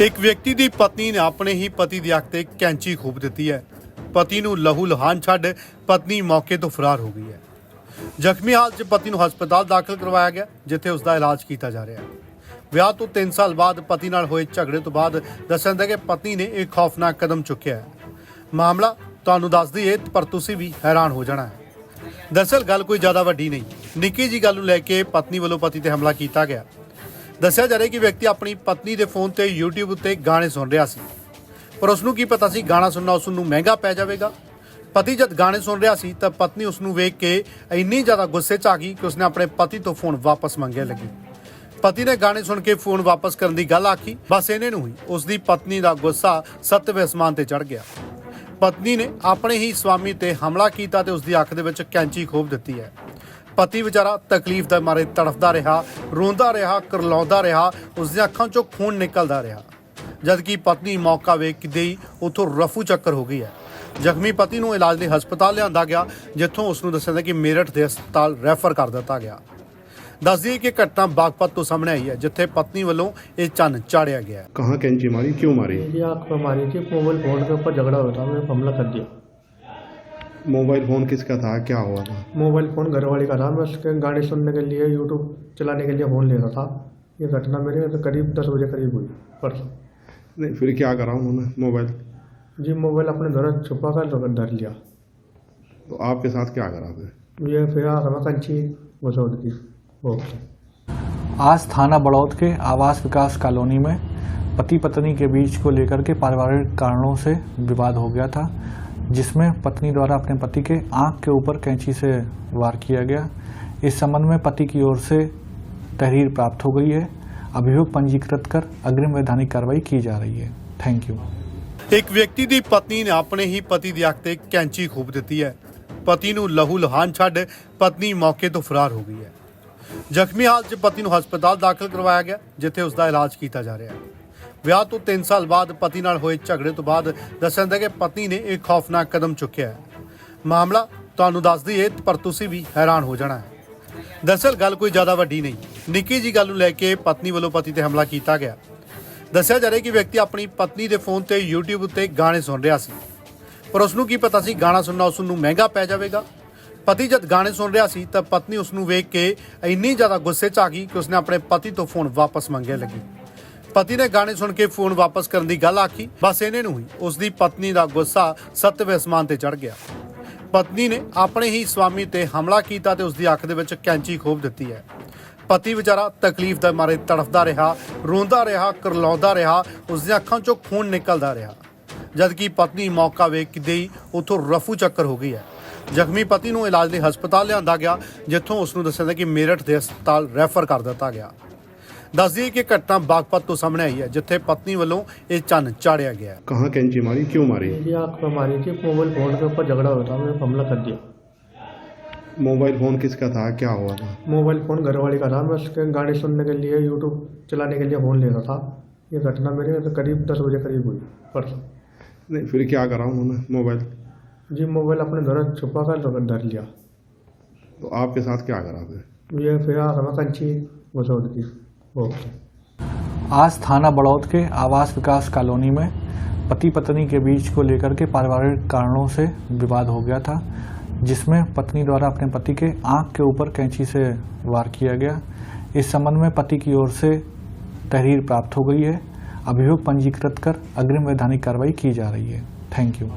ਇੱਕ ਵਿਅਕਤੀ ਦੀ ਪਤਨੀ ਨੇ ਆਪਣੇ ਹੀ ਪਤੀ ਦੀ ਅੱਖ ਤੇ ਕੈਂਚੀ ਖੂਬ ਦਿੱਤੀ ਹੈ। ਪਤੀ ਨੂੰ ਲਹੂ ਲੁਹਾਨ ਛੱਡ ਪਤਨੀ ਮੌਕੇ ਤੋਂ ਫਰਾਰ ਹੋ ਗਈ ਹੈ। ਜ਼ਖਮੀ ਹਾਲਤ 'ਚ ਪਤੀ ਨੂੰ ਹਸਪਤਾਲ ਦਾਖਲ ਕਰਵਾਇਆ ਗਿਆ, ਜਿੱਥੇ ਉਸ ਦਾ ਇਲਾਜ ਕੀਤਾ ਜਾ ਰਿਹਾ ਹੈ। ਵਿਆਹ ਤੋਂ 3 ਸਾਲ ਬਾਅਦ ਪਤੀ ਨਾਲ ਹੋਏ ਝਗੜੇ ਤੋਂ ਬਾਅਦ ਦੱਸਿਆ ਜਾਂਦਾ ਕਿ ਪਤਨੀ ਨੇ ਇੱਕ ਖੌਫਨਾਕ ਕਦਮ ਚੁੱਕਿਆ ਹੈ। ਮਾਮਲਾ ਤੁਹਾਨੂੰ ਦੱਸ ਦਈਏ, ਪਰ ਤੁਸੀਂ ਵੀ ਹੈਰਾਨ ਹੋ ਜਾਣਾ ਹੈ। ਦਰਅਸਲ ਗੱਲ ਕੋਈ ਜ਼ਿਆਦਾ ਵੱਡੀ ਨਹੀਂ। ਨਿੱਕੀ ਜੀ ਗੱਲ ਨੂੰ ਲੈ ਕੇ ਪਤਨੀ ਵੱਲੋਂ ਪਤੀ ਤੇ ਹਮਲਾ ਕੀਤਾ ਗਿਆ। ਦੱਸਿਆ ਜਾ ਰਿਹਾ ਕਿ ਵਿਅਕਤੀ ਆਪਣੀ ਪਤਨੀ ਦੇ ਫੋਨ ਤੇ YouTube ਉੱਤੇ ਗਾਣੇ ਸੁਣ ਰਿਹਾ ਸੀ। ਪਰ ਉਸ ਨੂੰ ਕੀ ਪਤਾ ਸੀ ਗਾਣਾ ਸੁਣਨਾ ਉਸ ਨੂੰ ਮਹਿੰਗਾ ਪੈ ਜਾਵੇਗਾ? ਪਤੀ ਜਦ ਗਾਣੇ ਸੁਣ ਰਿਹਾ ਸੀ ਤਾਂ ਪਤਨੀ ਉਸ ਨੂੰ ਵੇਖ ਕੇ ਇੰਨੀ ਜ਼ਿਆਦਾ ਗੁੱਸੇ 'ਚ ਆ ਗਈ ਕਿ ਉਸਨੇ ਆਪਣੇ ਪਤੀ ਤੋਂ ਫੋਨ ਵਾਪਸ ਮੰਗਣ ਲੱਗੀ। ਪਤੀ ਨੇ ਗਾਣੇ ਸੁਣ ਕੇ ਫੋਨ ਵਾਪਸ ਕਰਨ ਦੀ ਗੱਲ ਆਖੀ। ਬਸ ਇਹਨੇ ਨੂੰ ਹੀ ਉਸ ਦੀ ਪਤਨੀ ਦਾ ਗੁੱਸਾ ਸੱਤਵੇਂ ਅਸਮਾਨ ਤੇ ਚੜ ਗਿਆ। ਪਤਨੀ ਨੇ ਆਪਣੇ ਹੀ ਸਵਾਮੀ ਤੇ ਹਮਲਾ ਕੀਤਾ ਤੇ ਉਸ ਦੀ ਅੱਖ ਦੇ ਵਿੱਚ ਕੈਂਚੀ ਖੋਭ ਦਿੱਤੀ ਹੈ। ਪਤੀ ਵਿਚਾਰਾ ਤਕਲੀਫ ਦੇ ਮਾਰੇ ਤੜਫਦਾ ਰਿਹਾ ਰੋਂਦਾ ਰਿਹਾ ਕਰਲਾਉਂਦਾ ਰਿਹਾ ਉਸ ਦੀਆਂ ਅੱਖਾਂ 'ਚੋਂ ਖੂਨ ਨਿਕਲਦਾ ਰਿਹਾ ਜਦਕਿ ਪਤਨੀ ਮੌਕਾ ਵੇਖਦੇ ਹੀ ਉਥੋਂ ਰਫੂ ਚੱਕਰ ਹੋ ਗਈ ਹੈ ਜ਼ਖਮੀ ਪਤੀ ਨੂੰ ਇਲਾਜ ਲਈ ਹਸਪਤਾਲ ਲਿਆਂਦਾ ਗਿਆ ਜਿੱਥੋਂ ਉਸ ਨੂੰ ਦੱਸਿਆ ਗਿਆ ਕਿ ਮੇਰਠ ਦੇ ਹਸਪਤਾਲ ਰੈਫਰ ਕਰ ਦਿੱਤਾ ਗਿਆ ਦੱਸ ਦਈਏ ਕਿ ਘਟਨਾ ਬਾਗਪਤ ਤੋਂ ਸਾਹਮਣੇ ਆਈ ਹੈ ਜਿੱਥੇ ਪਤਨੀ ਵੱਲੋਂ ਇਹ ਚੰਨ ਚਾੜਿਆ ਗਿਆ ਹੈ कहाँ कैंची मारी क्यों मारी मेरी आँख पे मारी थी मोबाइल फोन के ऊपर झगड़ा हुआ था मैंने हमला कर दिया मोबाइल फ़ोन किसका था? क्या हुआ था? मोबाइल फ़ोन घरवाली का था। मैं उसके गाने सुनने के लिए यूट्यूब चलाने के लिए फ़ोन ले रहा था। ये घटना मेरे तो करीब दस बजे करीब हुई परसों। नहीं फिर क्या करा उन्होंने मोबाइल? जी मोबाइल अपने घर छुपा कर तो धर लिया। तो आपके साथ क्या करा फिर? ये फिर आँख में कंची दी बहुत आज थाना बड़ौद के आवास विकास कॉलोनी में पति पत्नी के बीच को लेकर के पारिवारिक कारणों से विवाद हो गया था। जिसमें पत्नी द्वारा अपने पति के आंख के ऊपर कैंची से वार किया गया इस संबंध में पति की ओर से तहरीर प्राप्त हो गई है अभियोग पंजीकृत कर अग्रिम वैधानिक कार्रवाई की जा रही है थैंक यू ਇੱਕ ਵਿਅਕਤੀ ਦੀ ਪਤਨੀ ਨੇ ਆਪਣੇ ਹੀ ਪਤੀ ਦੀ ਅੱਖ ਤੇ ਕੈਂਚੀ ਖੂਬ ਦਿੱਤੀ ਹੈ ਪਤੀ ਨੂੰ ਲਹੂ ਲੁਹਾਨ ਛੱਡ ਪਤਨੀ ਮੌਕੇ ਤੋਂ ਫਰਾਰ ਹੋ ਗਈ ਹੈ ਜ਼ਖਮੀ ਹਾਲਤ 'ਚ ਪਤੀ ਨੂੰ ਹਸਪਤਾਲ ਦਾਖਲ ਕਰਵਾਇਆ ਗਿਆ ਜਿੱਥੇ ਉਸ ਦਾ ਇਲਾਜ ਕੀਤਾ ਜਾ ਰਿਹਾ ਹੈ ਵਿਆਹ ਤੋਂ 3 ਸਾਲ ਬਾਅਦ ਪਤੀ ਨਾਲ ਹੋਏ ਝਗੜੇ ਤੋਂ ਬਾਅਦ ਦੱਸਿਆ ਜਾਂਦਾ ਕਿ ਪਤਨੀ ਨੇ ਇਹ ਖੌਫਨਾਕ ਕਦਮ ਚੁੱਕਿਆ ਹੈ। ਮਾਮਲਾ ਤੁਹਾਨੂੰ ਦੱਸ ਦਈਏ, ਪਰ ਤੁਸੀਂ ਵੀ ਹੈਰਾਨ ਹੋ ਜਾਣਾ ਹੈ। ਦਰਅਸਲ ਗੱਲ ਕੋਈ ਜ਼ਿਆਦਾ ਵੱਡੀ ਨਹੀਂ। ਨਿੱਕੀ ਜੀ ਗੱਲ ਨੂੰ ਲੈ ਕੇ ਪਤਨੀ ਵੱਲੋਂ ਪਤੀ ਤੇ ਹਮਲਾ ਕੀਤਾ ਗਿਆ। ਦੱਸਿਆ ਜਾ ਰਿਹਾ ਕਿ ਵਿਅਕਤੀ ਆਪਣੀ ਪਤਨੀ ਦੇ ਫੋਨ ਤੇ YouTube ਉੱਤੇ ਗਾਣੇ ਸੁਣ ਰਿਹਾ ਸੀ। ਪਰ ਉਸ ਨੂੰ ਕੀ ਪਤਾ ਸੀ, ਗਾਣਾ ਸੁਣਨਾ ਉਸ ਨੂੰ ਮਹਿੰਗਾ ਪੈ ਜਾਵੇਗਾ? ਪਤੀ ਜਦ ਗਾਣੇ ਸੁਣ ਰਿਹਾ ਸੀ, ਤਾਂ ਪਤਨੀ ਉਸ ਨੂੰ ਵੇਖ ਕੇ ਇੰਨੀ ਜ਼ਿਆਦਾ ਗੁੱਸੇ 'ਚ ਆ ਗਈ ਕਿ ਉਸਨੇ ਆਪਣੇ ਪਤੀ ਤੋਂ ਫੋਨ ਵਾਪਸ ਮੰਗਣ ਲੱਗੀ। ਪਤੀ ਨੇ ਗਾਣੇ ਸੁਣ ਕੇ ਫੋਨ ਵਾਪਸ ਕਰਨ ਦੀ ਗੱਲ ਆਖੀ। ਬਸ ਇਹਨੇ ਨੂੰ ਹੀ ਉਸ ਦੀ ਪਤਨੀ ਦਾ ਗੁੱਸਾ ਸੱਤਵੇਂ ਅਸਮਾਨ ਤੇ ਚੜ ਗਿਆ। ਪਤਨੀ ਨੇ ਆਪਣੇ ਹੀ ਸਵਾਮੀ ਤੇ ਹਮਲਾ ਕੀਤਾ ਤੇ ਉਸ ਦੀ ਅੱਖ ਦੇ ਵਿੱਚ ਕੈਂਚੀ ਖੋਭ ਦਿੱਤੀ ਹੈ। ਪਤੀ ਵਿਚਾਰਾ ਤਕਲੀਫ ਦੇ ਮਾਰੇ ਤੜਫਦਾ ਰਿਹਾ, ਰੋਂਦਾ ਰਿਹਾ, ਕਰਲਾਉਂਦਾ ਰਿਹਾ, ਉਸ ਦੀਆਂ ਅੱਖਾਂ 'ਚੋਂ ਖੂਨ ਨਿਕਲਦਾ ਰਿਹਾ। ਜਦਕਿ ਪਤਨੀ ਮੌਕਾ ਵੇਖਦੇ ਹੀ ਉਥੋਂ ਰਫੂ ਚੱਕਰ ਹੋ ਗਈ ਹੈ। ਜ਼ਖਮੀ ਪਤੀ ਨੂੰ ਇਲਾਜ ਲਈ ਹਸਪਤਾਲ ਲਿਆਂਦਾ ਗਿਆ, ਜਿੱਥੋਂ ਉਸ ਨੂੰ ਦੱਸਿਆ ਗਿਆ ਕਿ ਮੇਰਠ ਦੇ ਹਸਪਤਾਲ ਰੈਫਰ ਕਰ ਦਿੱਤਾ ਗਿਆ। ਦੱਸ ਦਈਏ ਕਿ ਘਟਨਾ ਬਾਗਪਤ ਤੋਂ ਸਾਹਮਣੇ ਆਈ ਹੈ ਜਿੱਥੇ ਪਤਨੀ ਵੱਲੋਂ ਇਹ ਚੰਨ ਚਾੜਿਆ ਗਿਆ ਹੈ कहाँ कैंची मारी क्यों मारी मेरी आँख पे मारी थी मोबाइल फ़ोन के ऊपर झगड़ा हुआ था मैंने हमला कर दिया मोबाइल फोन किसका था क्या हुआ था मोबाइल फ़ोन घरवाली का था मैं उसके गाने सुनने के लिए यूट्यूब चलाने के लिए फ़ोन ले रहा था ये घटना मेरे तो करीब दस बजे करीब हुई परसों नहीं फिर क्या करा उन्होंने मोबाइल जी मोबाइल अपने घर छुपा कर तो धर लिया तो आपके साथ क्या करा फिर ये फिर आँख में कंची घुसोड़ दी आज थाना बड़ौद के आवास विकास कॉलोनी में पति पत्नी के बीच को लेकर के पारिवारिक कारणों से विवाद हो गया था, जिसमें पत्नी द्वारा अपने पति के आँख के ऊपर कैंची से वार किया गया। इस संबंध में पति की ओर से तहरीर प्राप्त हो गई है। अभियोग पंजीकृत कर अग्रिम वैधानिक कार्रवाई की जा रही है। Thank you